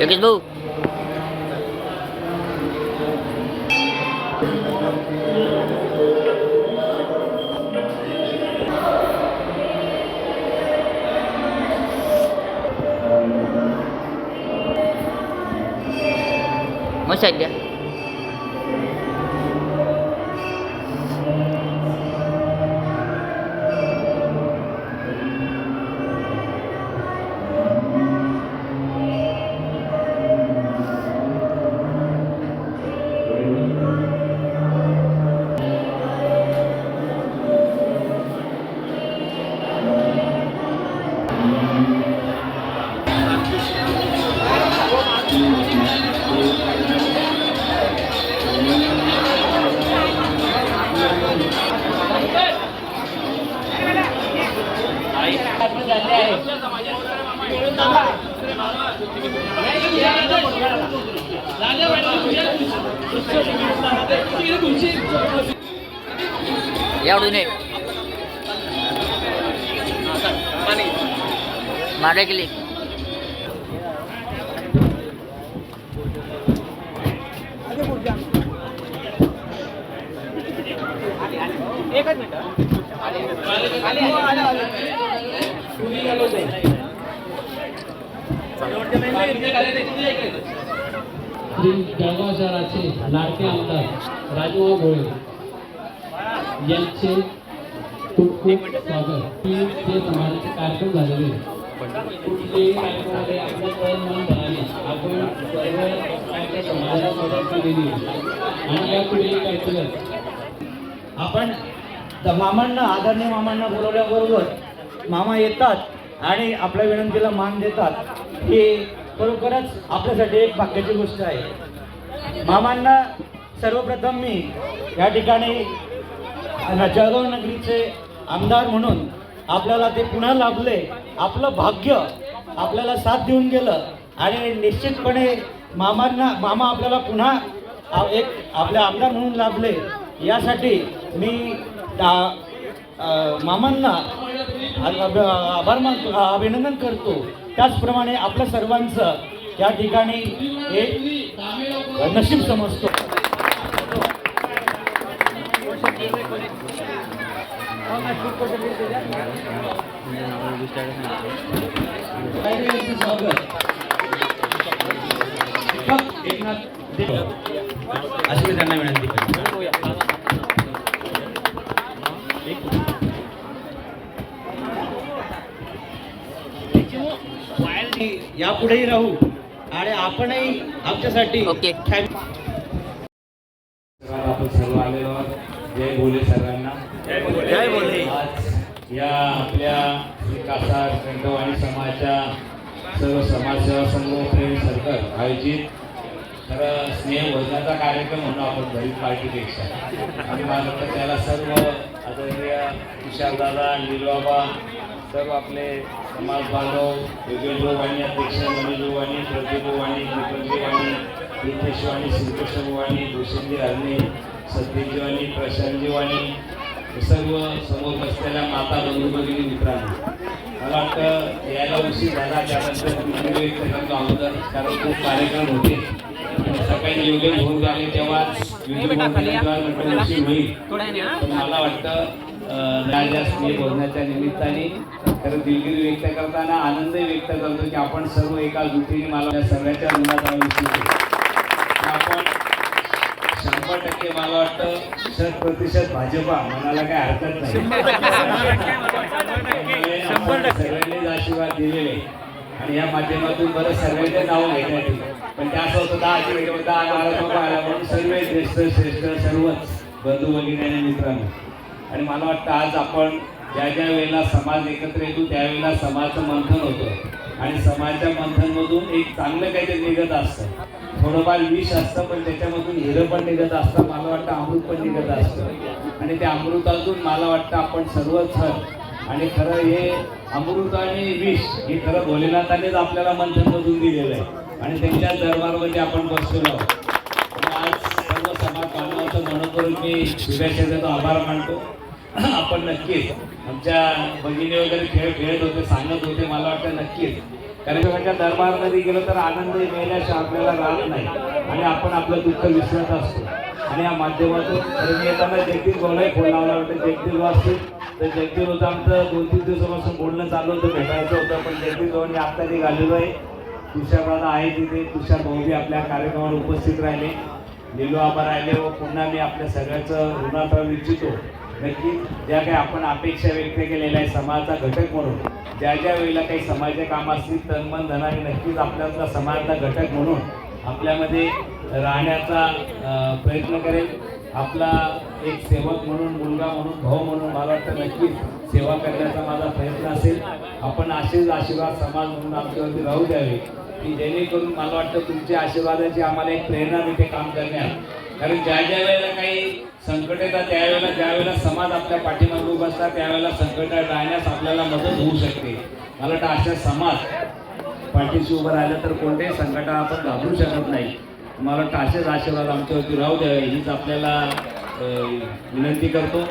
योगेश भाऊ मस्त आहेत त्या एवढून एक मारे गेली श्री जळगाव शहराचे लाडके आमदार राजूभाऊ गोळे यांचे खूप खूप स्वागत. की ते समाजाचे कार्यक्रम झालेले कार्यक्रमामध्ये आपलं तन मन आपण सर्व लोकांच्या समाजाला मदत केलेली आणि यापुढे आपण मामांना आदरणीय मामांना बोलवल्याबरोबर मामा येतात आणि आपल्या विनंतीला मान देतात ही खरोखरच आपल्यासाठी एक भाग्याची गोष्ट आहे. मामांना सर्वप्रथम मी या ठिकाणी जळगाव नगरीचे आमदार म्हणून आपल्याला ते पुन्हा लाभले. आपलं भाग्य आपल्याला साथ देऊन गेलं आणि निश्चितपणे मामांना मामा आपल्याला पुन्हा एक आपले आमदार म्हणून लाभले. यासाठी मी मामांना आभार मानतो अभिनंदन करतो. त्याचप्रमाणे आपल्या सर्वांचं या ठिकाणी एक नशीब समजतो. एकनाथ अशी मी त्यांना विनंती करतो. यापुढेही राहू आणि आपणही आमच्यासाठी ओके. आपण सर्व आलेलो आहोत. जय भोले सर्वांना जय भोले. आज या आपल्या कासार कंठवाणी समाजाच्या सर्व समाजसेवा समूह प्रेम सर्कल आयोजित खरं स्नेह भोजनाचा कार्यक्रम म्हणून आपण घरी पार्टीपेक्षा आणि मला त्याला सर्व आदरणीय तुषारदादा नीलबाबा सर्व आपले समाज बांधव योगेंद्र वाणी अध्यक्ष मनीभाऊ वाणी प्रतिभू वाणी दीपकजी वाणी नितेश वाणी श्रीकृष्ण वाणी भूषणजी हरणे सत्यजी वाणी प्रशांतजी वाणी हे सर्व समोर बसलेल्या माता बंधू भगिनी मित्रांनो. मला वाटतं यायला उशीर झाला त्यानंतर व्यक्त करतो अगोदर कारण खूप कार्यक्रम होते. सकाळी योग्य होऊन झाले तेव्हा उशीर होईल. मला वाटतं स्नेह भोजनाच्या निमित्ताने खरं दिलगिरी व्यक्त करताना आनंदही व्यक्त करतो की आपण सर्व एका जुटीने मला सगळ्याच्या विचारतो आपण शंभर टक्के मला वाटतं शत प्रतिशत भाजपा म्हणायला काय हरकत नाही. सगळ्यांनीच आशीर्वाद दिलेले. आणि या माध्यमातून बरं सर्वांचे नावं घेण्यात येईल पण त्या असं होतं दहा आला म्हणून सर्व ज्येष्ठ श्रेष्ठ सर्वच बंधू भगिनी आणि मित्रांनो. आणि मला वाटतं आज आपण ज्या ज्या वेळेला समाज एकत्र येतो त्यावेळेला समाजाचं मंथन होतं. आणि समाजाच्या मंथनमधून एक चांगलं काहीतरी निघत असतं. थोडंफार विष असतं पण त्याच्यामधून हिरं पण निघत असतं मला वाटतं अमृत पण निघत असतं. आणि त्या अमृतातून मला वाटतं आपण सर्व थर. आणि खरं हे अमृत आणि विष हे खरं भोलेनाथानेच आपल्याला मंथनमधून दिलेलं आहे. आणि त्यांच्या दरबारमध्ये आपण बसलेलो आहोत. मी शुभेच्छा आभार मानतो. आपण नक्कीच आमच्या भगिनी वगैरे खेळ खेळत होते सांगत होते मला वाटतं नक्कीच. कारण सगळ्यांच्या दरबारमध्ये गेलो तर आनंद मिळण्याशिवाय आपल्याला राहत नाही. आणि आपण आपलं दुःख विसरत असतो. आणि या माध्यमातून मी येताना जगदीश भाऊलाही फोन लावला होता. जगदीश असतील तर जगदीश होतं आमचं दोन तीन दिवसापासून बोलणं चालू होतं भेटायचं होतं. पण जगदीश भाऊनी आत्ता ते घालेलो आहे तुषार दादा आहे तिथे. तुषार भाऊ बी आपल्या कार्यक्रमावर उपस्थित राहिले. निलो आभार राहिले व पुन्हा मी आपल्या सगळ्याचं ऋणात इच्छितो. नक्की ज्या काही आपण अपेक्षा व्यक्त केलेल्या आहे समाजाचा घटक म्हणून ज्या ज्या वेळेला काही समाजाचे काम असतील तन मन धनाने नक्कीच आपल्याचा समाजाचा घटक म्हणून आपल्यामध्ये राहण्याचा प्रयत्न करेल. आपला एक सेवक म्हणून मुलगा म्हणून भाऊ म्हणून मला वाटतं नक्कीच सेवा करण्याचा माझा प्रयत्न असेल. आपण असेच आशीर्वाद समाज म्हणून आमच्यावरती राहू द्यावे की जेणेकरून मला वाटतं तुमच्या आशीर्वादाची आम्हाला एक प्रेरणा मिळते काम करण्यात. कारण ज्या ज्या वेळेला काही संकट येतात त्यावेळेला ज्या वेळेला समाज आपल्या पाठीमागे उभा असतात त्यावेळेला संकट राहण्यास आपल्याला मदत होऊ शकते. मला वाटतं अशा समाज पाठीशी उभं राहिलं तर कोणत्याही संकटाला आपण घाबरू शकत नाही. मला वाटतं असेच आशीर्वाद आमच्यावरती राहू द्यावे हीच आपल्याला विनंती करतो.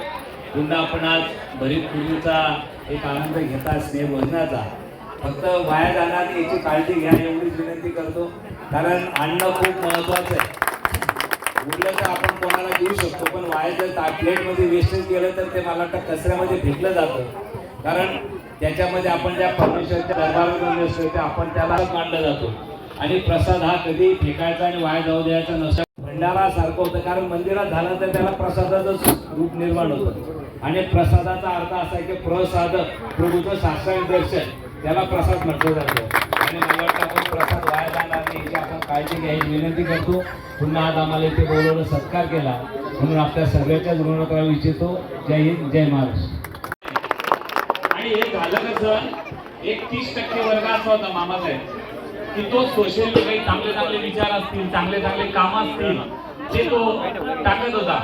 पुन्हा आपण आज भरीत पूर्वीचा एक आनंद घेता स्नेह भोजनाचा फक्त वाया जाणार याची काळजी घ्या एवढीच विनंती करतो. कारण अन्न खूप महत्वाचं आहे. उरलं तर आपण कोणाला देऊ शकतो पण वाया जर ता- प्लेटमध्ये वेस्टेज केलं तर ते मला वाटतं कचऱ्यामध्ये फेकलं जातं. कारण त्याच्यामध्ये आपण ज्या परमेश्वरच्या दरबारामध्ये असतो ते आपण त्याला मांडला जातो. आणि प्रसाद हा कधी फेकायचा आणि वाया जाऊ द्यायचा नसतो. भंडारा सारखं होतं. कारण मंदिरात झालं तर त्याला प्रसादाचं रूप निर्माण होतं. आणि प्रसादाचा अर्थ असा आहे की प्रसाद प्रभूचं शास्त्रीय दर्शन त्याला प्रसाद म्हटलं जातं. आणि मला वाटतं आपण प्रसाद वाया जाणार नाही. याची आपण काळजी घ्यायची विनंती करतो. पुन्हा आज आम्हाला इथे बोलवलं सत्कार केला. म्हणून आपल्या सगळ्याच्या ऋणात राहू इच्छितो. जय हिंद जय महाराष्ट्र. आणि हे झालं कसं? एक तीस टक्के वर्ग असा होता मामासाहेब. की तो सोशल काही चांगले चांगले विचार असतील चांगले चांगले काम असतील ते तो टाकत होता.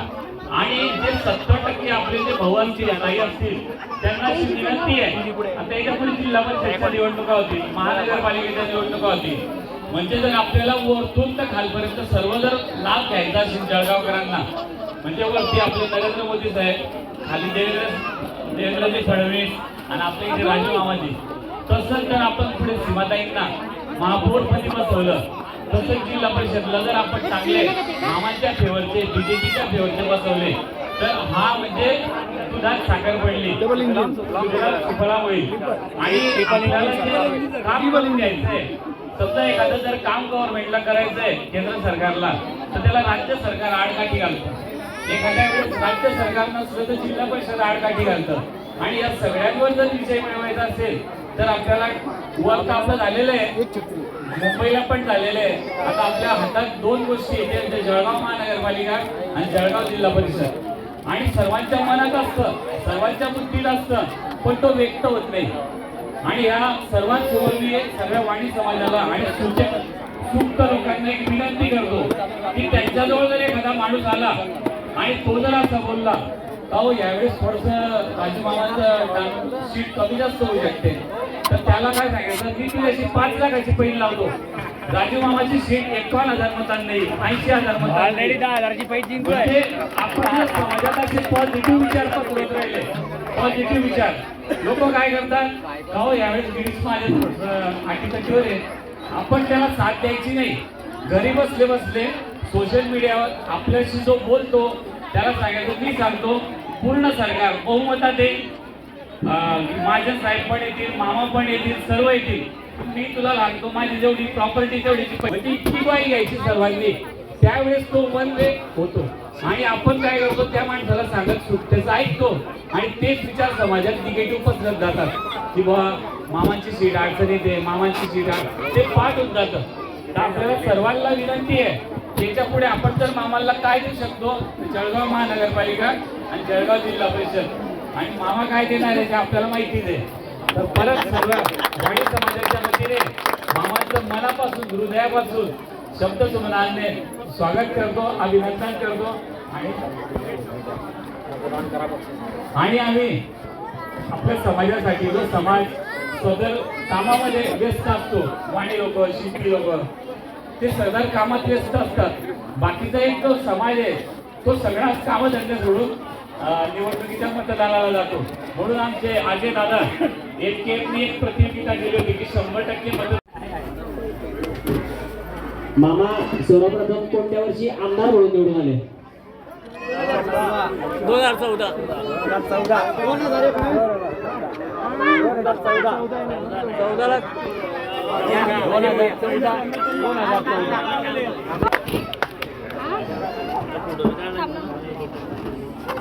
आणि जे सत्तर टक्के आपले जे भवांची असतील ताई असतील त्यांना अशी विनंती आहे आता याच्यापुढे जिल्हा परिषदच्या निवडणुका होतील महानगरपालिकेच्या निवडणुका होतील म्हणजे जर आपल्याला वरतून तर खालपर्यंत सर्व जर लाभ घ्यायचा असेल जळगावकरांना म्हणजे वरती आपले नरेंद्र मोदी साहेब खाली देवेंद्र देवेंद्रजी फडणवीस आणि आपले इथे राजू मामाजी तसंच जर आपण पुढे सीमाताईंना महापौरपदी बसवलं तसंच जिल्हा परिषदला जर आपण चांगले मामांच्या फेवरचे बीजेपीच्या फेवरचे बसवले तर हा म्हणजे दुधात साखर पडली. सुफला होईल. आणि काम करून द्यायचंय समजा एखादं जर काम गव्हर्नमेंटला करायचंय केंद्र सरकारला तर त्याला राज्य सरकार आडकाठी घालतं. एखाद्या वेळेस राज्य सरकार नसलं तर जिल्हा परिषद आडकाठी घालतं. आणि या सगळ्यांवर जर विषय मिळवायचा असेल तर आपल्याला वर तर आपलं झालेलं आहे. मुंबईला पण झालेलं आहे. आता आपल्या हातात दोन गोष्टी आहेत त्या जळगाव महानगरपालिका आणि जळगाव जिल्हा परिषद. आणि सर्वांच्या मनात असतं. सर्वांच्या बुद्धीत असतं. पण तो व्यक्त होत नाही. आणि ह्या सर्वात एक सगळ्या वाणी समाजाला आणि सूचक सुप्त लोकांना एक विनंती करतो की त्यांच्याजवळ जर एखादा माणूस आला आणि तो जर असा बोलला अहो यावेळेस थोडस राजमामाचं सीट कमी जास्त होऊ शकते. तर त्याला काय सांगायचं? मी ती अशी पाच लाखाची पैल लावतो. राजू मामाची सीट एकावन्न हजार मतांनी नाही ऐंशी हजार मतांनी. दहा हजारची पैल म्हणजे आपण समाजात असे पॉझिटिव्ह विचार पसरवत राहिले. पॉझिटिव्ह विचार. लोक काय करतात? अहो यावेळेस गिरीश माझे आर्टिकल्चर आहे. आपण त्याला साथ द्यायची नाही. घरी बसले बसले सोशल मीडियावर आपल्याशी जो बोलतो त्याला सांगायचं मी सांगतो पूर्ण सरकार बहुमतात अं, माझे साहेब पण येतील मामा पण येतील सर्व येतील. मी तुला लागतो माझी जेवढी प्रॉपर्टी तेवढी म्हणजे इतकी बाई घ्यायची सर्वांनी. त्यावेळेस तो वन वे होतो. आणि आपण काय करतो त्या माणसाला सांगत सुट्ट्याचं ऐकतो. आणि तेच विचार समाजात निगेटिव्ह पसरत जातात. की बा मामांची सीट अडचण येते मामांची सीट ते पाठ होत जातं. तर आपल्याला सर्वांना विनंती आहे त्याच्या पुढे आपण तर मामाला काय देऊ शकतो? जळगाव महानगरपालिका आणि जळगाव जिल्हा परिषद. आणि मामा काय देणार आहे ते आपल्याला माहितीच आहे तर परत सर्व वाणी समाजाच्या वतीने मामाचं मनापासून हृदयापासून शब्द आणणे स्वागत करतो अभिनंदन करतो. आणि आणि आम्ही आपल्या समाजासाठी जो समाज सदर कामामध्ये व्यस्त असतो वाणी लोक शिंपी लोक ते सदर कामात व्यस्त असतात. बाकीचा एक जो समाज आहे तो सगळाच कामधंदे सोडून निवडणुकीच्या मतदानाला जातो. म्हणून आमचे आजे दादा एक केपनी एक प्रतियोगिता केली होती की शंभर टक्के मत मामा सर्वप्रथम कोणत्या वर्षी आमदार म्हणून निवडून आले? दोन हजार चौदा. चौदाला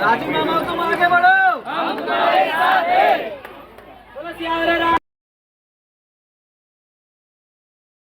राजू मामा तुम आगे बढ़ो। हम तुम्हारे साथ हैं। बोलो सियावर